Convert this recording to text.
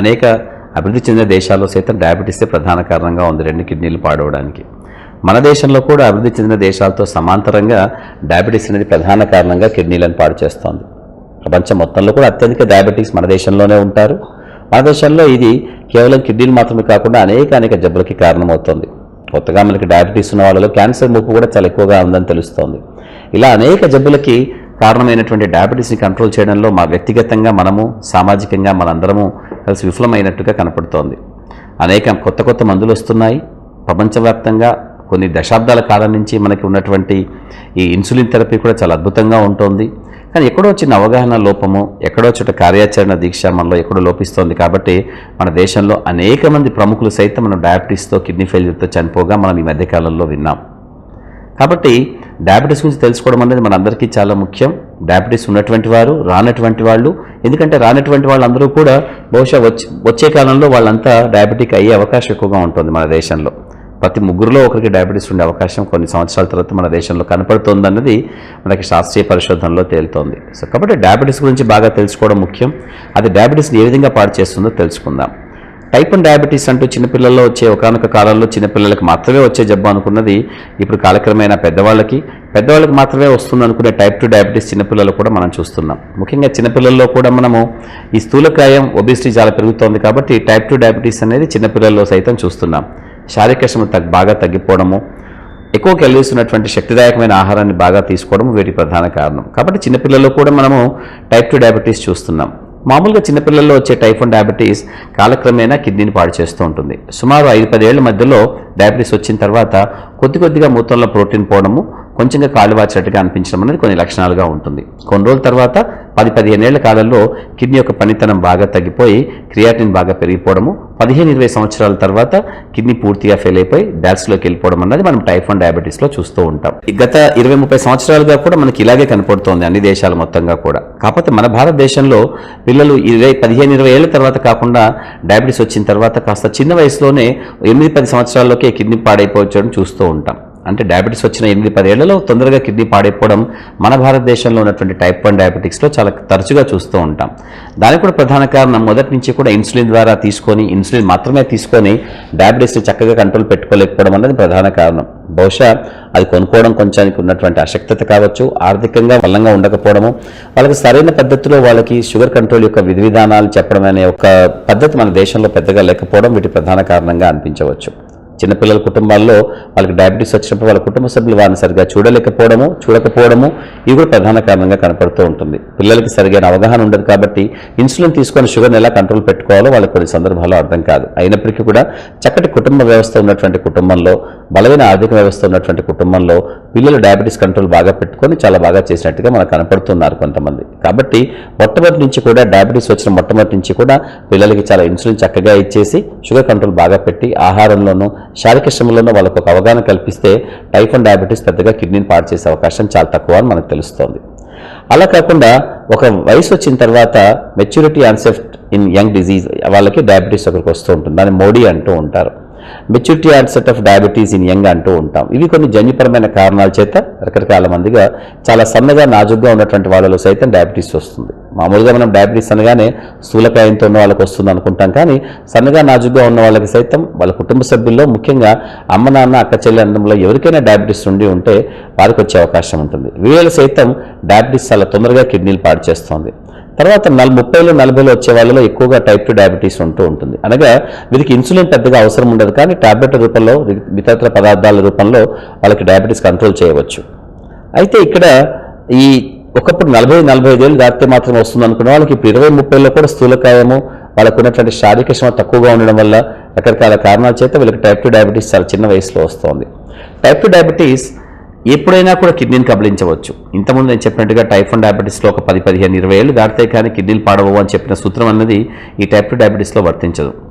అనేక అభివృద్ధి చెందిన దేశాల్లో సైతం డయాబెటీసే ప్రధాన కారణంగా ఉంది రెండు కిడ్నీలు పాడవడానికి. మన దేశంలో కూడా అభివృద్ధి చెందిన దేశాలతో సమాంతరంగా డయాబెటీస్ అనేది ప్రధాన కారణంగా కిడ్నీలను పాడు చేస్తోంది. ప్రపంచం మొత్తంలో కూడా అత్యధిక డయాబెటీస్ మన దేశంలోనే ఉంటారు. మన దేశంలో ఇది కేవలం కిడ్నీలు మాత్రమే కాకుండా అనేక అనేక జబ్బులకి కారణమవుతుంది. కొత్తగా మనకి డయాబెటీస్ ఉన్న వాళ్ళలో క్యాన్సర్ ముప్పు కూడా చాలా ఎక్కువగా ఉందని తెలుస్తోంది. ఇలా అనేక జబ్బులకి కారణమైనటువంటి డయాబెటీస్ని కంట్రోల్ చేయడంలో మా వ్యక్తిగతంగా మనము సామాజికంగా మనందరము కలిసి విఫలమైనట్టుగా కనపడుతోంది. అనేక కొత్త కొత్త మందులు వస్తున్నాయి. ప్రపంచవ్యాప్తంగా కొన్ని దశాబ్దాల కాలం నుంచి మనకి ఉన్నటువంటి ఈ ఇన్సులిన్ థెరపీ కూడా చాలా అద్భుతంగా ఉంటుంది. కానీ ఎక్కడో చిన్న అవగాహన లోపము ఎక్కడో చోట కార్యాచరణ దీక్ష మనలో ఎక్కడో లోపిస్తోంది కాబట్టి మన దేశంలో అనేక మంది ప్రముఖులు సైతం మనం డయాబెటీస్తో కిడ్నీ ఫెయిల్యూర్తో చనిపోగా మనం ఈ మధ్యకాలంలో విన్నాం. కాబట్టి డయాబెటీస్ గురించి తెలుసుకోవడం అనేది మనందరికీ చాలా ముఖ్యం. డయాబెటీస్ ఉన్నటువంటి వారు రానటువంటి వాళ్ళు ఎందుకంటే రానటువంటి వాళ్ళందరూ కూడా బహుశా వచ్చే వచ్చే కాలంలో వాళ్ళంతా డయాబెటిక్ అయ్యే అవకాశం ఎక్కువగా ఉంటుంది మన దేశంలో. ప్రతి ముగ్గురులో ఒకరికి డయాబెటీస్ ఉండే అవకాశం కొన్ని సంవత్సరాల తర్వాత మన దేశంలో కనపడుతుంది అన్నది మనకి శాస్త్రీయ పరిశోధనలో తేలుతోంది. సో కాబట్టి డయాబెటీస్ గురించి బాగా తెలుసుకోవడం ముఖ్యం. అది డయాబెటీస్ని ఏ విధంగా పాడు చేస్తుందో తెలుసుకుందాం. టైప్ వన్ డయాబెటీస్ అంటూ చిన్నపిల్లల్లో వచ్చే ఒకనొక కాలంలో చిన్నపిల్లలకి మాత్రమే వచ్చే జబ్బు అనుకున్నది ఇప్పుడు కాలక్రమేణా పెద్దవాళ్ళకి. పెద్దవాళ్ళకి మాత్రమే వస్తుంది అనుకునే టైప్ టూ డయాబెటీస్ చిన్నపిల్లలు కూడా మనం చూస్తున్నాం. ముఖ్యంగా చిన్నపిల్లల్లో కూడా మనము ఈ స్థూలకాయం ఒబిసిటీ చాలా పెరుగుతోంది కాబట్టి టైప్ టూ డయాబెటీస్ అనేది చిన్నపిల్లల్లో సైతం చూస్తున్నాం. శారీరక శ్రమ తగ్గ బాగా తగ్గిపోవడము ఎక్కువ క్యాలరీస్ ఉన్నటువంటి శక్తిదాయకమైన ఆహారాన్ని బాగా తీసుకోవడం వీటి ప్రధాన కారణం. కాబట్టి చిన్నపిల్లల్లో కూడా మనము టైప్ టూ డయాబెటీస్ చూస్తున్నాం. మామూలుగా చిన్నపిల్లల్లో వచ్చే టైఫాయిడ్ డయాబెటీస్ కాలక్రమేణా కిడ్నీని పాడు చేస్తూ ఉంటుంది. సుమారు ఐదు పదేళ్ళ మధ్యలో డయాబెటీస్ వచ్చిన తర్వాత కొద్ది కొద్దిగా మూత్రంలో ప్రోటీన్ పోవడము కొంచెంగా కాళ్ళు వాచినట్టుగా అనిపించడం అనేది కొన్ని లక్షణాలుగా ఉంటుంది. కొన్ని రోజుల తర్వాత పది పదిహేనేళ్ళ కాలంలో కిడ్నీ యొక్క పనితనం బాగా తగ్గిపోయి క్రియాటిన్ బాగా పెరిగిపోవడము పదిహేను ఇరవై సంవత్సరాల తర్వాత కిడ్నీ పూర్తిగా ఫెయిల్ అయిపోయి డాట్స్లోకి వెళ్ళిపోవడం అన్నది మనం టైఫాన్ వన్ డయాబెటీస్లో చూస్తూ ఉంటాం. గత ఇరవై ముప్పై సంవత్సరాలుగా కూడా మనకి ఇలాగే కనపడుతోంది అన్ని దేశాల మొత్తంగా కూడా. కాకపోతే మన భారతదేశంలో పిల్లలు ఇరవై పదిహేను ఇరవై ఏళ్ళ తర్వాత కాకుండా డయాబెటీస్ వచ్చిన తర్వాత కాస్త చిన్న వయసులోనే ఎనిమిది పది సంవత్సరాల్లోకే కిడ్నీ పాడైపోవచ్చని చూస్తూ ఉంటాం. అంటే డయాబెటీస్ వచ్చిన ఎనిమిది పదేళ్ళలో తొందరగా కిడ్నీ పాడైపోవడం మన భారతదేశంలో ఉన్నటువంటి టైప్ వన్ డయాబెటిక్స్లో చాలా తరచుగా చూస్తూ ఉంటాం. దానికి కూడా ప్రధాన కారణం మొదటి నుంచి కూడా ఇన్సులిన్ ద్వారా తీసుకొని ఇన్సులిన్ మాత్రమే తీసుకొని డయాబెటీస్ని చక్కగా కంట్రోల్ పెట్టుకోలేకపోవడం అనేది ప్రధాన కారణం. బహుశా అది కొనుక్కోవడం కొంచానికి ఉన్నటువంటి అశక్తత కావచ్చు ఆర్థికంగా బలంగా ఉండకపోవడము వాళ్ళకి సరైన పద్ధతిలో వాళ్ళకి షుగర్ కంట్రోల్ యొక్క విధి విధానాలు చెప్పడం అనే ఒక పద్ధతి మన దేశంలో పెద్దగా లేకపోవడం వీటి ప్రధాన కారణంగా అనిపించవచ్చు. చిన్నపిల్లల కుటుంబాల్లో వాళ్ళకి డయాబెటీస్ వచ్చినప్పుడు వాళ్ళ కుటుంబ సభ్యులు వారిని సరిగా చూడలేకపోవడము చూడకపోవడము ఇవి కూడా ప్రధాన కారణంగా కనపడుతూ ఉంటుంది. పిల్లలకి సరిగైన అవగాహన ఉండదు కాబట్టి ఇన్సులిన్ తీసుకొని షుగర్ని ఎలా కంట్రోల్ పెట్టుకోవాలో వాళ్ళకి కొన్ని సందర్భాల్లో అర్థం కాదు. అయినప్పటికీ కూడా చక్కటి కుటుంబ వ్యవస్థ ఉన్నటువంటి కుటుంబంలో బలమైన ఆర్థిక వ్యవస్థ ఉన్నటువంటి కుటుంబంలో పిల్లలు డయాబెటీస్ కంట్రోల్ బాగా పెట్టుకొని చాలా బాగా చేసినట్టుగా మనకు కనపడుతున్నారు కొంతమంది. కాబట్టి మొట్టమొదటి నుంచి కూడా డయాబెటీస్ వచ్చిన మొట్టమొదటి నుంచి కూడా పిల్లలకి చాలా ఇన్సులిన్ చక్కగా ఇచ్చేసి షుగర్ కంట్రోల్ బాగా పెట్టి ఆహారంలోనూ శారీరక శ్రమలోనూ వాళ్ళకు ఒక అవగాహన కల్పిస్తే టైఫాన్ డయాబెటీస్ పెద్దగా కిడ్నీని పాడు చేసే అవకాశం చాలా తక్కువ అని మనకు తెలుస్తోంది. అలా కాకుండా ఒక వయసు వచ్చిన తర్వాత maturity onset in young disease వాళ్ళకి డయాబెటీస్ ఒకరికి వస్తూ ఉంటుంది. దాన్ని మోడీ అంటూ ఉంటారు. Maturity onset of diabetes in young అంటూ ఉంటాం. ఇవి కొన్ని జన్యుపరమైన కారణాల చేత రకరకాల మందిగా చాలా సన్నగా నాజుగ్గా ఉన్నటువంటి వాళ్ళలో సైతం డయాబెటీస్ వస్తుంది. మామూలుగా మనం డయాబెటీస్ అనగానే స్థూలకాయంతో ఉన్న వాళ్ళకి వస్తుంది అనుకుంటాం కానీ సన్నగా నాజుగ్గా ఉన్న వాళ్ళకి సైతం వాళ్ళ కుటుంబ సభ్యుల్లో ముఖ్యంగా అమ్మ నాన్న అక్క చెల్లి అన్నంలో ఎవరికైనా డయాబెటీస్ ఉండి ఉంటే వారికి వచ్చే అవకాశం ఉంటుంది. వీళ్ళు సైతం డయాబెటీస్ చాలా తొందరగా కిడ్నీలు పాడు చేస్తుంది. తర్వాత నల్ ముప్పైలో నలభైలో వచ్చే వాళ్ళలో ఎక్కువగా టైప్ టూ డయాబెటీస్ ఉంటూ ఉంటుంది. అనగా వీరికి ఇన్సులిన్ పెద్దగా అవసరం ఉండదు కానీ టాబ్లెట్ రూపంలో ఇతర పదార్థాల రూపంలో వాళ్ళకి డయాబెటీస్ కంట్రోల్ చేయవచ్చు. అయితే ఇక్కడ ఈ ఒకప్పుడు నలభై నలభై ఐదేళ్ళు దాటితే మాత్రం వస్తుంది అనుకున్న వాళ్ళకి ఇప్పుడు ఇరవై ముప్పైలో కూడా స్థూలకాయము వాళ్ళకు ఉన్నటువంటి శారీరక శ్రమ తక్కువగా ఉండడం వల్ల రకరకాల కారణాల చేత వీళ్ళకి టైప్ టూ డయాబెటీస్ చాలా చిన్న వయసులో వస్తుంది. టైప్ టూ డయాబెటీస్ ఎప్పుడైనా కూడా కిడ్నీని కబలించవచ్చు ఇంతకుముందు నేను చెప్పినట్టుగా టైప్ వన్ డయాబెటీస్లో ఒక పది పదిహేను ఇరవై ఏళ్ళు దాటితే కానీ కిడ్నీలు పాడవు అని చెప్పిన సూత్రం అన్నది ఈ టైప్ టూ డయాబెటీస్లో వర్తించదు.